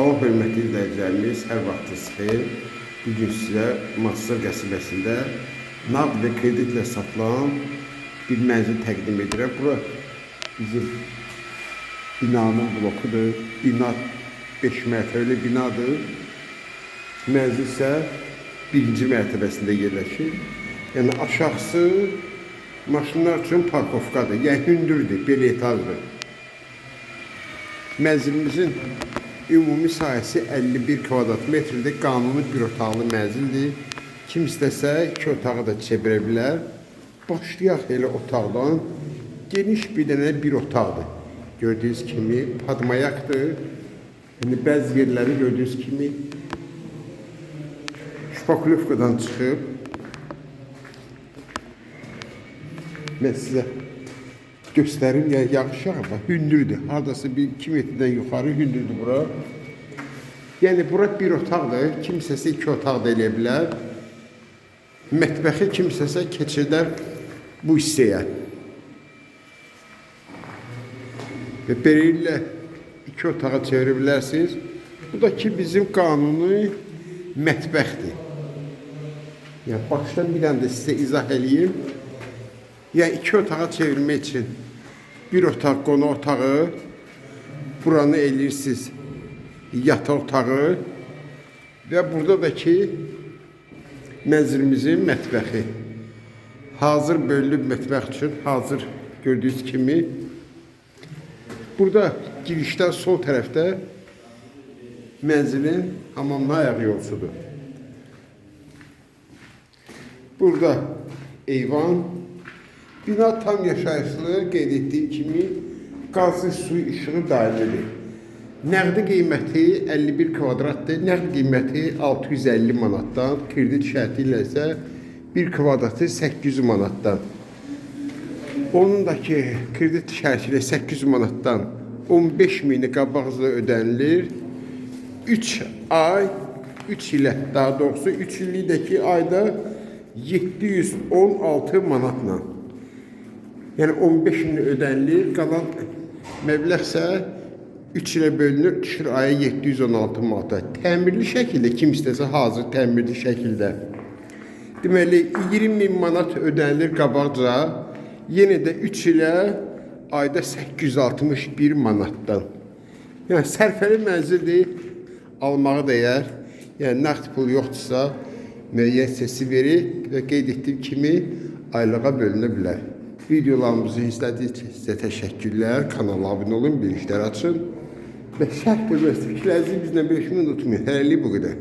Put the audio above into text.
Ol, hörmətli izləyicilərimiz, hər vaxtınız xeyir. Bu gün sizə Masır qəsəbəsində nağd və satılan bir mənzil təqdim edirəm. Bura bizim binanın blokudur. Bina 5 mərtəbəli binadır. Mənzil isə birinci mərtəbəsində yerləşir. Yəni aşağısı maşınlar üçün parkovkadır. Yəni hündürdür, belə etajdır. Mənzilimizin ümumi sahəsi 51 kvadrat metrdir. Qanuni bir otaqlı mənzildir. Kim istəsə iki otağı da çevirə bilər. Başlayaq elə otaqdan. Geniş bir dənə bir otaqdır. Gördüyünüz kimi padmayaqdır. Yəni bəzi yerləri gördüyünüz kimi şpakulovkadan çıxıb. Mən sizə göstərim. Yəni yağış yağır, hündürdür. Hardasa bir 2 metrdən yuxarı hündürdür bura. Yəni bura bir otaqdır. Kimsəsə iki otaq da eləyə bilər. Mətbəxi kimsəsə keçirlər bu hissəyə. Və beləliklə iki otağa çevirə bilərsiniz. Bu da ki bizim qanuni mətbəxdir. Yəni başdan bir dənə də sizə izah eləyim. Yəni iki otağa çevirmək üçün bir otaq qonaq otağı, buranı eləyirsiniz yataq otağı və burada da ki mənzilimizin mətbəxi. Hazır bölünüb mətbəx üçün hazır gördüyünüz kimi burada girişdən sol tərəfdə mənzilin hamamına ayaq yolsudur. Burada eyvan, bina tam yaşayışlı, qeyd etdiyim kimi qazı, su, işığı daimidir. Nəqdi qiyməti 51 kvadratdır. Nəqd qiyməti 650 manatdan, kredit şərti ilə isə 1 kvadratı 800 manatdan. Onun da ki kredit şərti ilə 800 manatdan 15 mini qabaqcada ödənilir. 3 ay 3 ilə daha doğrusu 3 illikdəki ayda 716 manatla. Yəni 15 min ödənilir, qalan məbləğ isə 3 ilə bölünür, düşür aya 716 manata. Təmirli şəkildə kim istəsə hazır təmirli şəkildə. Deməli 20 min manat ödənilir qabaqca. Yenə də 3 ilə ayda 861 manatdan. Yəni sərfəli mənzildir, almağı dəyər. Yəni nəqd pul yoxdursa, müəyyən səsi verir və qeyd etdiyim kimi aylığa bölünə bilər. Videolarımızı izlədiyiniz sizə təşəkkürlər. Kanala abunə olun, bilişləri açın. Və şərh bölməsi fikirlərinizi bizlə bölüşməyi unutmayın. Hələlik bu qədər.